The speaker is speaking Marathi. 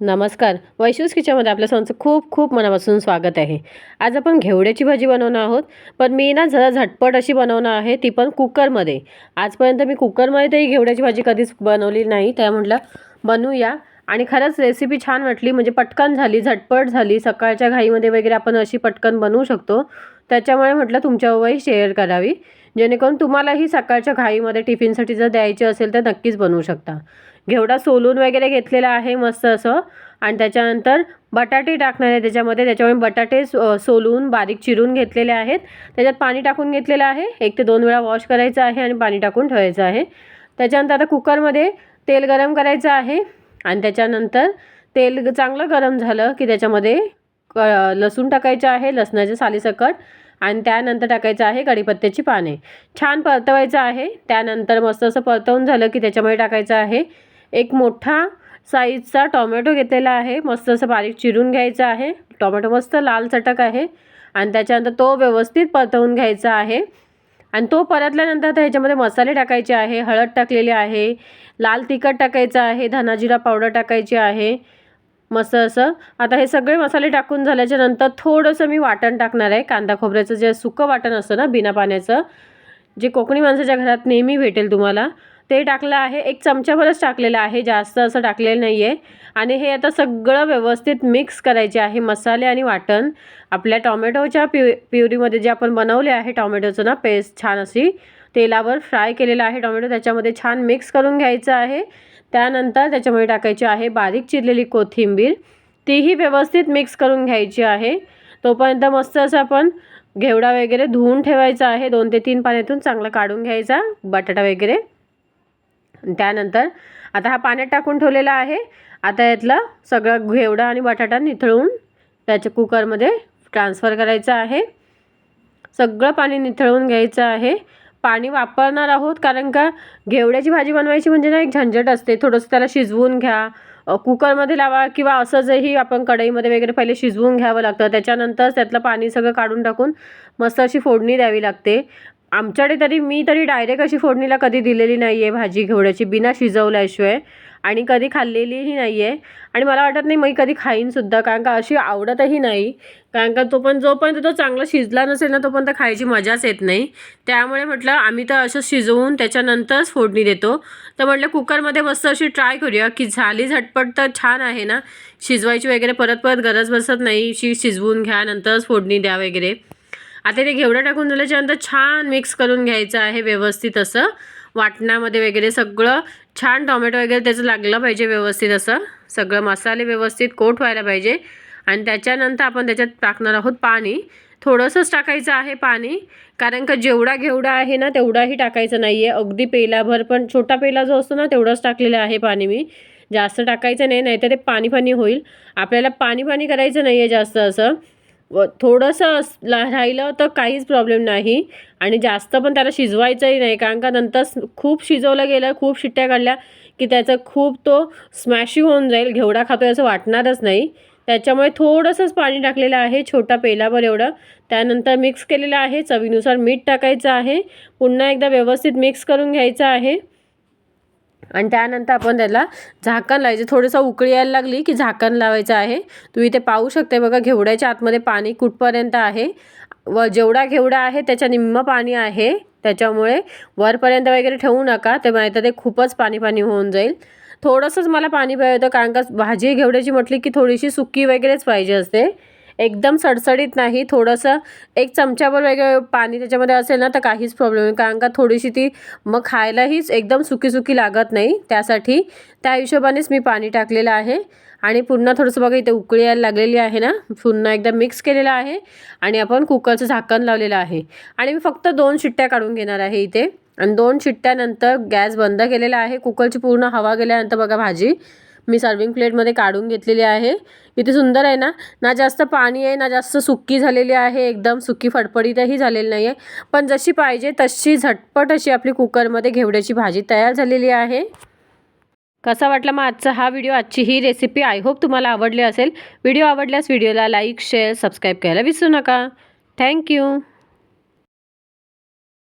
नमस्कार. वैशूस किचनमध्ये आपल्या सर्वांचं खूप खूप मनापासून स्वागत आहे. आज आपण घेवड्याची भाजी बनवणार आहोत पण मी ना जरा झटपट अशी बनवणार आहे ती पण कुकरमध्ये. आजपर्यंत मी कुकरमध्ये तरी घेवड्याची भाजी कधीच बनवली नाही त्या म्हटलं बनवूया. आणि खरंच रेसिपी छान वाटली. म्हणजे पटकन झाली झटपट झाली. सकाळच्या घाईमध्ये वगैरे आपण अशी पटकन बनवू शकतो. त्याच्यामुळे म्हटलं तुमच्यावरही शेअर करावी. जेणेकरून तुम्हालाही सकाळच्या घाईमध्ये टिफिनसाठी जर द्यायची असेल तर नक्कीच बनवू शकता. घेवडा सोलून वगैरे घेतलेला आहे मस्त असं. आणि त्याच्यानंतर बटाटे टाकणार आहे त्याच्यामध्ये. त्याच्यामुळे बटाटे सो सोलून बारीक चिरून घेतलेले आहेत. त्याच्यात पाणी टाकून घेतलेलं आहे. एक ते दोन वेळा वॉश करायचं आहे आणि पाणी टाकून ठेवायचं आहे. त्याच्यानंतर आता कुकरमध्ये तेल गरम करायचं आहे. आणि त्याच्यानंतर तेल चांगलं गरम झालं की त्याच्यामध्ये क लसूण टाकायचं आहे लसणाच्या सालीसकट आणि त्यानंतर टाकायचं आहे कढीपत्त्याची पाने. छान परतवायचं आहे. त्यानंतर मस्त असं परतवून झालं की त्याच्यामध्ये टाकायचं आहे एक मोठा साईजचा टॉमॅटो घेतलेला आहे. मस्त असं बारीक चिरून घ्यायचं आहे. टॉमॅटो मस्त लाल चटक आहे. आणि त्याच्यानंतर तो व्यवस्थित परतवून घ्यायचा आहे. आणि तो परतल्यानंतर आता ह्याच्यामध्ये मसाले टाकायचे आहे हळद टाकलेली आहे लाल तिखट टाकायचं आहे धनाजिरा पावडर टाकायची आहे मस्त असं. आता हे सगळे मसाले टाकून झाल्याच्यानंतर थोडंसं मी वाटण टाकणार आहे. कांदा खोबऱ्याचं जे सुकं वाटण असतं ना बिना पाण्याचं जे कोकणी माणसाच्या घरात नेहमी भेटेल तुम्हाला ते टाकलं आहे एक चमच्याभरच टाकलेलं आहे जास्त असं टाकलेलं नाही आहे आणि हे आता सगळं व्यवस्थित मिक्स करायचे आहे मसाले आणि वाटण. आपल्या टॉमॅटोच्या प्यु प्युरीमध्ये जे आपण बनवले आहे टॉमॅटोचं ना पेस्ट छान अशी तेलावर फ्राय केलेलं आहे टॉमॅटो त्याच्यामध्ये छान मिक्स करून घ्यायचं आहे. त्यानंतर त्याच्यामध्ये टाकायची आहे बारीक चिरलेली कोथिंबीर. तीही व्यवस्थित मिक्स करून घ्यायची आहे. तोपर्यंत मस्त असं आपण घेवडा वगैरे धुवून ठेवायचा आहे. दोन ते तीन पाण्यातून चांगला काढून घ्यायचा बटाटा वगैरे. त्यानंतर आता हा पाण्यात टाकून ठेवलेला आहे. आता यातलं सगळं घेवडा आणि बटाटा निथळून त्याच्या कुकरमध्ये ट्रान्सफर करायचं आहे. सगळं पाणी निथळून घ्यायचं आहे. पाणी वापरणार आहोत कारण का घेवड्याची भाजी बनवायची म्हणजे ना एक झंझट असते. थोडंसं त्याला शिजवून घ्या. कुकरमध्ये लावा किंवा असंचही आपण कढईमध्ये वगैरे पहिले शिजवून घ्यावं लागतं. त्याच्यानंतर त्यातलं पाणी सगळं काढून टाकून मस्त अशी फोडणी द्यावी लागते. आमच्याकडे तरी मी तरी डायरेक्ट अशी फोडणीला कधी दिलेली नाही आहे भाजी घेवड्याची बिना शिजवल्याशिवाय. आणि कधी खाल्लेलीही नाही आहे आणि मला वाटत नाही मी कधी खाईनसुद्धा कारण का अशी आवडतही नाही. कारण का तो पण जोपर्यंत तो चांगला शिजला नसेल ना तोपर्यंत खायची मजाच येत नाही. त्यामुळे म्हटलं आम्ही तर असं शिजवून त्याच्यानंतरच फोडणी देतो. तर म्हटलं कुकरमध्ये मस्त अशी ट्राय करूया की झाली झटपट तर छान आहे ना. शिजवायची वगैरे परत परत गरज बसत नाही शी शिजवून घ्या नंतरच फोडणी द्या वगैरे. आता ते घेवडं टाकून झाल्याच्यानंतर छान मिक्स करून घ्यायचं आहे व्यवस्थित असं. वाटणामध्ये वगैरे सगळं छान टोमॅटो वगैरे त्याचं लागलं पाहिजे व्यवस्थित असं. सगळं मसाले व्यवस्थित कोट व्हायला पाहिजे. आणि त्याच्यानंतर आपण त्याच्यात टाकणार आहोत पाणी. थोडंसंच टाकायचं आहे पाणी. कारण का जेवढा घेवडा आहे ना तेवढाही टाकायचं नाही आहे अगदी पेलाभर पण छोटा पेला जो असतो ना तेवढंच टाकलेलं आहे पाणी मी. जास्त टाकायचं नाही नाहीतर ते पाणी पाणी होईल. आपल्याला पाणी पाणी करायचं नाही आहे जास्त असं. व थोडंसं अस राहिलं तर काहीच प्रॉब्लेम नाही. आणि जास्त पण त्याला शिजवायचंही नाही. कारण का नंतर खूप शिजवलं गेलं खूप शिट्ट्या काढल्या की त्याचं खूप तो स्मॅशी होऊन जाईल. घेवडा खातो असं वाटणारच नाही. त्याच्यामुळे थोडंसंच पाणी टाकलेलं आहे छोटा पेलावर एवढं. त्यानंतर मिक्स केलेलं आहे. चवीनुसार मीठ टाकायचं आहे. पुन्हा एकदा व्यवस्थित मिक्स करून घ्यायचं आहे. आणि त्यानंतर आपण त्याला झाकण लावायचं. थोडंसं उकळी यायला लागली की झाकण लावायचं आहे. तुम्ही इथे पाहू शकते बघा घेवड्याच्या आतमध्ये पाणी कुठपर्यंत आहे. व जेवढा घेवडा आहे त्याच्या निम्म पाणी आहे. त्याच्यामुळे वरपर्यंत वगैरे ठेवू नका ते माहीत ते खूपच पाणी पाणी होऊन जाईल. थोडंसंच मला पाणी पाहिजे होतं कारण का भाजी घेवड्याची म्हटली की थोडीशी सुकी वगैरेच पाहिजे असते. एकदम सडसडीत नाही. थोडंसं एक चमच्यावर वेगळं पाणी त्याच्यामध्ये असेल ना तर काहीच प्रॉब्लेम नाही. कारण का थोडीशी ती मग खायलाहीच एकदम सुकी सुकी लागत नाही. त्यासाठी त्या हिशोबानेच मी पाणी टाकलेलं आहे. आणि पुन्हा थोडंसं बघा इथे उकळी यायला लागलेली आहे ना. पुन्हा एकदा मिक्स केलेलं आहे. आणि आपण कुकरचं झाकण लावलेलं आहे. आणि मी फक्त दोन शिट्ट्या काढून घेणार आहे इथे. आणि दोन शिट्ट्यानंतर गॅस बंद केलेला आहे. कुकरची पूर्ण हवा गेल्यानंतर बघा भाजी. मी सर्विंग प्लेटमध्ये काढून घेतलेली आहे. किती सुंदर आहे ना ना जास्त पाणी आहे ना जास्त सुक्की झालेली आहे एकदम सुकी फडफडीतही झालेली नाही आहे पण जशी पाहिजे तशी झटपट अशी आपली कुकरमध्ये घेवड्याची भाजी तयार झालेली आहे. कसा वाटला मग आजचा हा व्हिडिओ आजची ही रेसिपी आय होप तुम्हाला आवडली असेल. व्हिडिओ आवडल्यास व्हिडिओला लाईक शेअर सबस्क्राईब करायला विसरू नका. थँक्यू